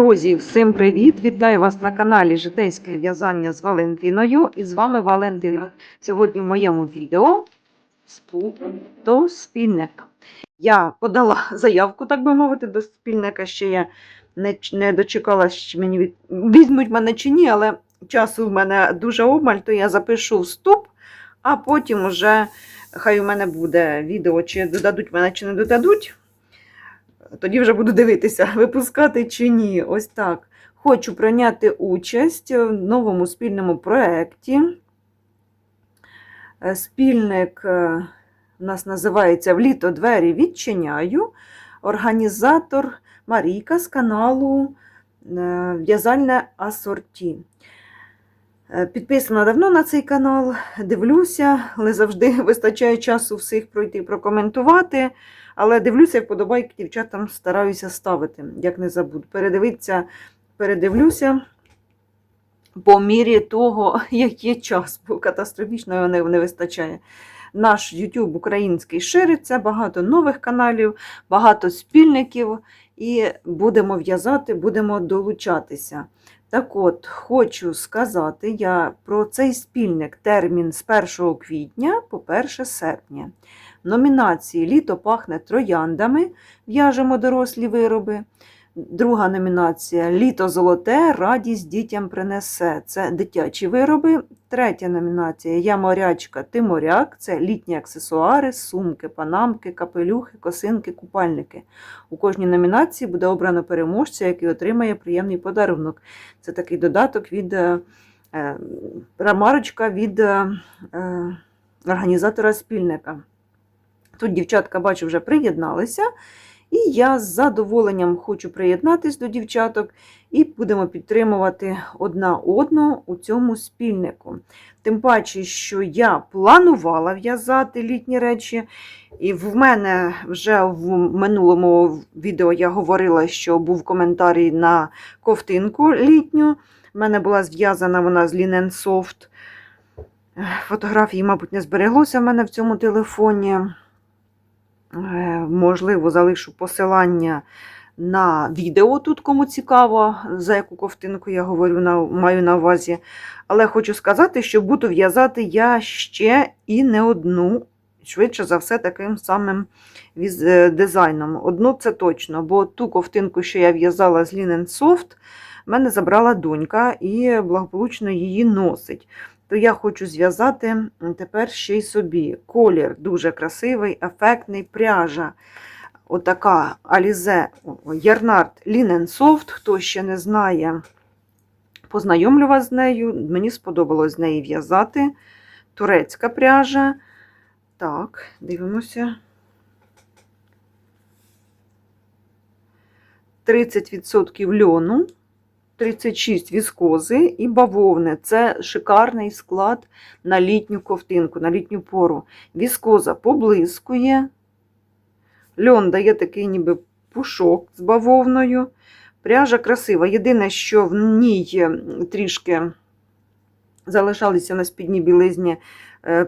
Друзі, всім привіт! Вітаю вас на каналі Житейське в'язання з Валентиною. І з вами Валентина. Сьогодні в моєму відео до спільника. Я подала заявку, так би мовити, до спільника. Ще я не, не дочекалась, чи мені від... візьмуть мене чи ні, але часу в мене дуже обмаль, то я запишу вступ, а потім вже хай у мене буде відео, чи додадуть мене, чи не додадуть. Тоді вже буду дивитися, випускати чи ні. Ось так. Хочу прийняти участь в новому спільному проєкті. Е, Спільник е, у нас називається В літо двері відчиняю. Організатор Марійка з каналу е, В'язальне асорті. Е, Підписана давно на цей канал, дивлюся, але завжди вистачає часу всіх пройти прокоментувати. Але дивлюся, вподобайки дівчатам стараюся ставити, як не забуду. Передивитися, передивлюся по мірі того, як є час, бо катастрофічно його не вистачає. Наш YouTube український шириться, багато нових каналів, багато спільників, і будемо в'язати, будемо долучатися. Так от, хочу сказати я про цей спільник термін з 1 квітня по 1 серпня. Номінації Літо пахне трояндами. В'яжемо дорослі вироби. Друга номінація Літо золоте, радість дітям принесе. Це дитячі вироби. Третя номінація Я морячка, ти моряк. Це літні аксесуари, сумки, панамки, капелюхи, косинки, купальники. У кожній номінації буде обрано переможця, який отримає приємний подарунок. Це такий додаток від е, е, від е, е, організатора спільника. Тут дівчатка, бачу, вже приєдналися. І я з задоволенням хочу приєднатись до дівчаток і будемо підтримувати одна одну у цьому спільнику. Тим паче, що я планувала в'язати літні речі, і в мене вже в минулому відео я говорила, що був коментарій на ковтинку літню. В мене була зв'язана вона з Linen Soft. Фотографії, мабуть, не збереглося в мене в цьому телефоні. Е, Можливо, залишу посилання на відео тут, кому цікаво, за яку ковтинку я говорю, на, маю на увазі. Але хочу сказати, що буду в'язати я ще і не одну, швидше за все, таким самим е, дизайном. Одну це точно, бо ту ковтинку, що я в'язала з Linen Soft, мене забрала донька і благополучно її носить то я хочу зв'язати тепер ще й собі. Колір дуже красивий, ефектний, пряжа. Отака Alize Ярнард Linen. Хто ще не знає, познайомлю вас з нею. Мені сподобалось з неї в'язати. Турецька пряжа. Так, дивимося. 30% льону. 36 віскози і бавовни. Це шикарний склад на літню ковтинку, на літню пору. Віскоза поблискує. Льон дає такий ніби пушок з бавовною. Пряжа красива. Єдине, що в ній е, трішки залишалися на спідній білизні е,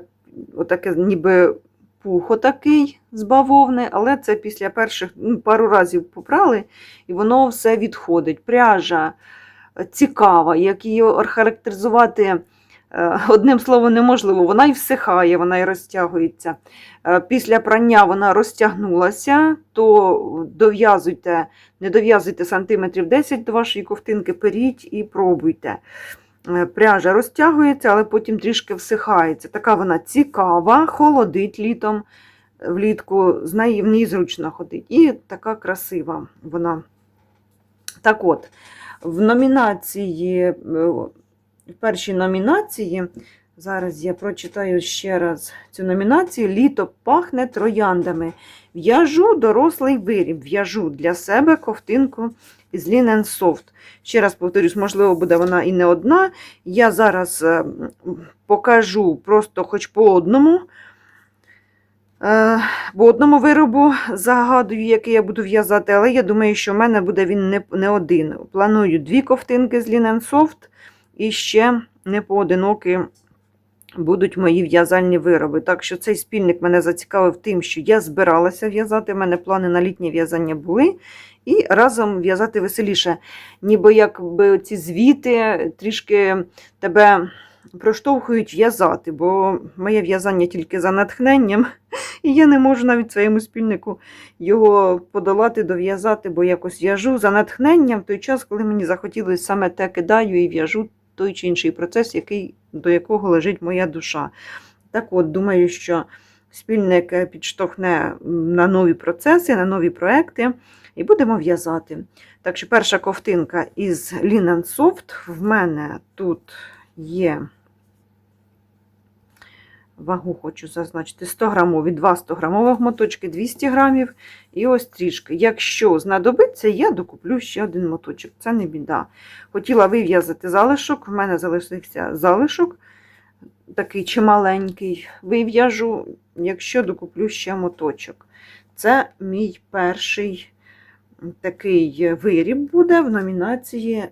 отаке ніби пух отакий з бавовни, але це після перших ну, пару разів попрали, і воно все відходить. Пряжа цікава, як її охарактеризувати е, одним словом неможливо. Вона і всихає, вона і розтягується. Е, Після прання вона розтягнулася, то дов'язуйте, не дов'язуйте сантиметрів 10 до вашої ковтинки, періть і пробуйте. Е, Пряжа розтягується, але потім трішки всихається. Така вона цікава, холодить літом, влітку, з неї в ній зручно ходить. І така красива вона. Так от, в номінації, е, в першій номінації, зараз я прочитаю ще раз цю номінацію: Літо пахне трояндами. В'яжу дорослий виріб, в'яжу для себе ковтинку із Linen Soft. Ще раз повторюсь, можливо, буде вона і не одна. Я зараз е, покажу просто хоч по одному. Е, Бо одному виробу загадую, який я буду в'язати, але я думаю, що в мене буде він не, не один. Планую дві ковтинки з Linen Soft і ще непоодинокі будуть мої в'язальні вироби. Так що цей спільник мене зацікавив тим, що я збиралася в'язати. У мене плани на літнє в'язання були. І разом в'язати веселіше. Ніби якби ці звіти трішки тебе проштовхують в'язати, бо моє в'язання тільки за натхненням, і я не можу навіть своєму спільнику його подолати, дов'язати, бо якось в'яжу за натхненням в той час, коли мені захотілося саме те кидаю і в'яжу той чи інший процес, який, до якого лежить моя душа. Так от, думаю, що спільник е, підштовхне на нові процеси, на нові проекти, і будемо в'язати. Так що перша ковтинка із Linen Soft. В мене тут є вагу, хочу зазначити, 100 грамові, 2 100 грамових моточки, 200 грамів. І ось трішки. Якщо знадобиться, я докуплю ще один моточок. Це не біда. Хотіла вив'язати залишок, в мене залишився залишок, такий чималенький. Вив'яжу, якщо докуплю ще моточок. Це мій перший такий виріб буде в номінації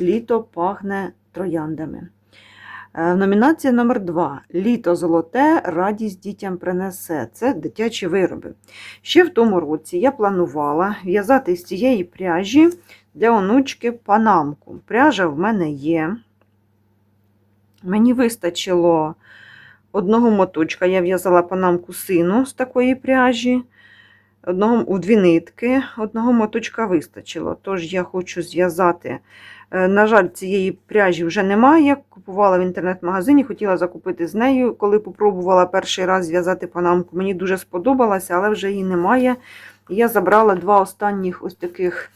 Літо пахне трояндами. Е, Номінація номер 2 Літо золоте, радість дітям принесе. Це дитячі вироби. Ще в тому році я планувала в'язати з цієї пряжі для онучки панамку. Пряжа в мене є. Мені вистачило одного моточка. Я в'язала панамку сину з такої пряжі. Одного, у дві нитки, одного моточка вистачило. Тож я хочу зв'язати. Е, На жаль, цієї пряжі вже немає. Купувала в інтернет-магазині, хотіла закупити з нею, коли попробувала перший раз зв'язати панамку. Мені дуже сподобалося, але вже її немає. Я забрала два останніх ось таких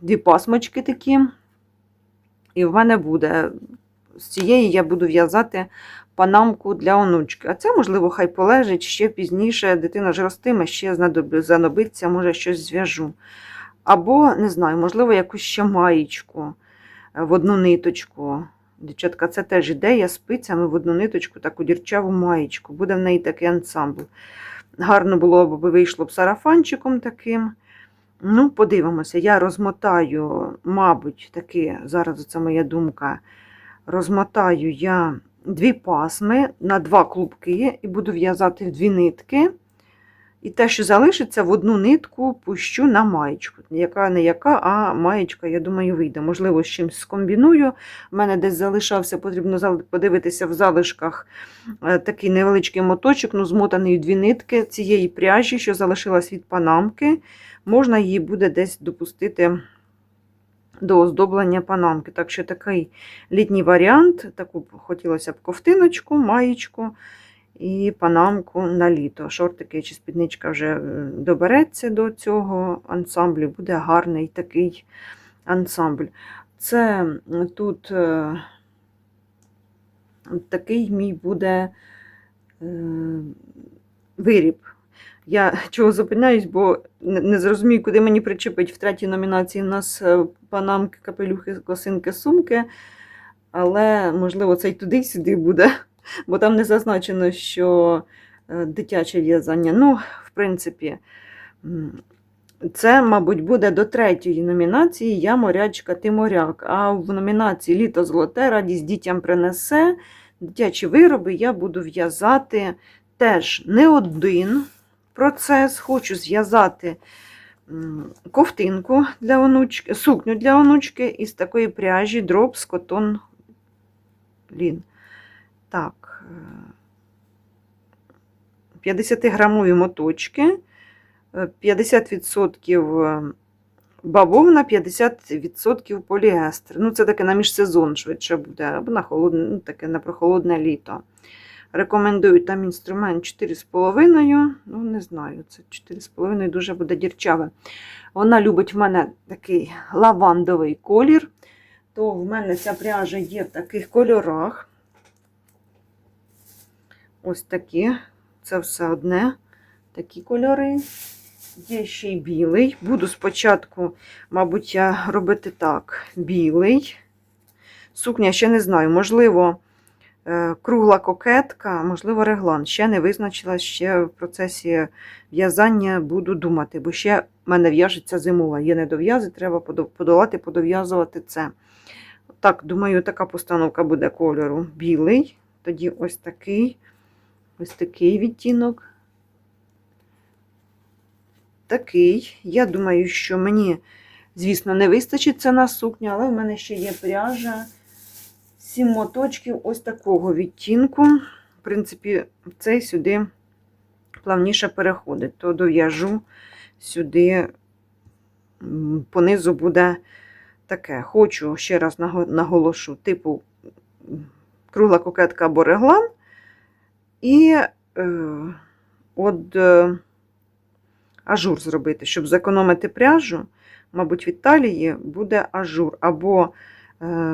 дві пасмочки такі. І в мене буде. З цієї я буду в'язати панамку для онучки. А це, можливо, хай полежить ще пізніше. Дитина ж ростиме, ще знадоб- знадобиться, може щось зв'яжу. Або, не знаю, можливо, якусь ще маєчку в одну ниточку. Дівчатка, це теж ідея спицями в одну ниточку, таку дірчаву маєчку. Буде в неї такий ансамбль. Гарно було б, вийшло б сарафанчиком таким. Ну, подивимося, я розмотаю, мабуть, таки, зараз це моя думка, розмотаю я дві пасми на два клубки і буду в'язати в дві нитки. І те, що залишиться, в одну нитку пущу на маєчку. Яка не яка, а маєчка, я думаю, вийде. Можливо, з чимось скомбіную. У мене десь залишався, потрібно подивитися в залишках е, такий невеличкий моточок, ну, змотаний дві нитки цієї пряжі, що залишилась від панамки. Можна її буде десь допустити до оздоблення панамки. Так що такий літній варіант, таку хотілося б ковтиночку, маєчку і панамку на літо. Шортики чи спідничка вже е, добереться до цього ансамблю, буде гарний такий ансамбль. Це тут е, такий мій буде е, виріб. Я чого зупиняюсь, бо не зрозумію, куди мені причепить в третій номінації. У нас е, панамки, капелюхи, косинки, сумки. Але, можливо, це й туди, й сюди буде, бо там не зазначено, що е, дитяче в'язання. Ну, в принципі, це, мабуть, буде до третьої номінації Я морячка, ти моряк. А в номінації Літо золоте, радість дітям принесе. Дитячі вироби я буду в'язати теж не один процес. Хочу зв'язати ковтинку для онучки, сукню для онучки із такої пряжі Drops Cotton Lin. Так, е, 50-грамові моточки, е, 50% бавовна, 50% поліестер. Ну, це таке на міжсезон швидше буде, або на холодне, ну, таке на прохолодне літо. Рекомендую там інструмент 4,5. Ну, не знаю, це 4,5 дуже буде дірчаве. Вона любить в мене такий лавандовий колір. То в мене ця пряжа є в таких кольорах. Ось такі. Це все одне. Такі кольори. Є ще й білий. Буду спочатку, мабуть, я робити так: білий. Сукня ще не знаю, можливо, кругла кокетка, можливо, реглан. Ще не визначила, ще в процесі в'язання буду думати, бо ще в мене в'яжеться зимова. Є недов'язи, треба подолати, подов'язувати це. Так, думаю, така постановка буде кольору білий. Тоді ось такий, ось такий відтінок. Такий. Я думаю, що мені, звісно, не вистачить це на сукню, але в мене ще є пряжа. Сім моточків ось такого відтінку. В принципі, цей сюди плавніше переходить. То дов'яжу сюди, понизу буде таке. Хочу, ще раз наголошу, типу кругла кокетка або реглан. І е, от е, ажур зробити, щоб зекономити пряжу. Мабуть, від талії буде ажур. Або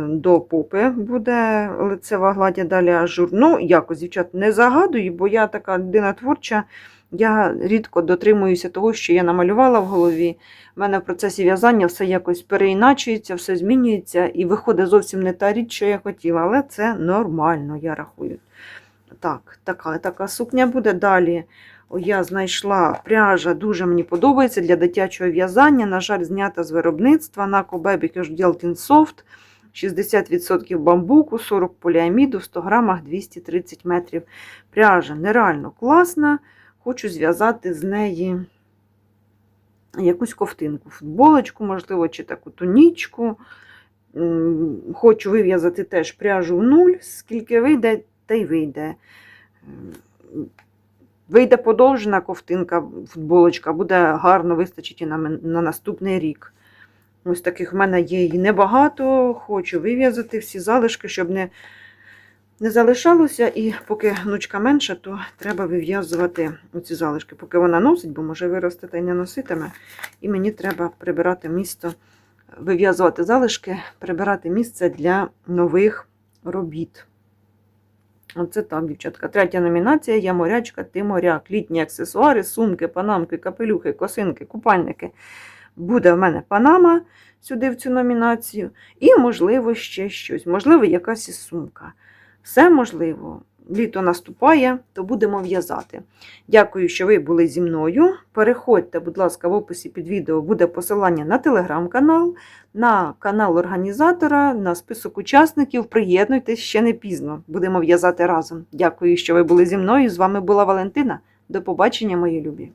до попи буде лицева гладь, а далі ажур. Ну, якось, дівчат, не загадую, бо я така людина творча. Я рідко дотримуюся того, що я намалювала в голові. У мене в процесі в'язання все якось переіначується, все змінюється і виходить зовсім не та річ, що я хотіла, але це нормально, я рахую. Так, така, така сукня буде далі. Я знайшла пряжа, дуже мені подобається для дитячого в'язання. На жаль, знята з виробництва на Baby Casualty Soft. 60% бамбуку, 40 поліаміду, в 100 грамах 230 метрів. Пряжа нереально класна. Хочу зв'язати з неї якусь ковтинку, футболочку, можливо, чи таку тунічку. Хочу вив'язати теж пряжу в нуль, скільки вийде, та й вийде. Вийде подовжена ковтинка, футболочка, буде гарно вистачить і на, на наступний рік. Ось таких в мене є і небагато. Хочу вив'язати всі залишки, щоб не, не залишалося. І поки гнучка менша, то треба вив'язувати оці залишки, поки вона носить, бо може вирости та й не носитиме. І мені треба прибирати місто, вив'язувати залишки, прибирати місце для нових робіт. Оце так, дівчатка. Третя номінація Я морячка, ти моряк. Літні аксесуари, сумки, панамки, капелюхи, косинки, купальники. Буде в мене панама сюди в цю номінацію. І, можливо, ще щось. Можливо, якась із сумка. Все можливо. Літо наступає, то будемо в'язати. Дякую, що ви були зі мною. Переходьте, будь ласка, в описі під відео буде посилання на телеграм-канал, на канал організатора, на список учасників. Приєднуйтесь ще не пізно. Будемо в'язати разом. Дякую, що ви були зі мною. З вами була Валентина. До побачення, мої любі!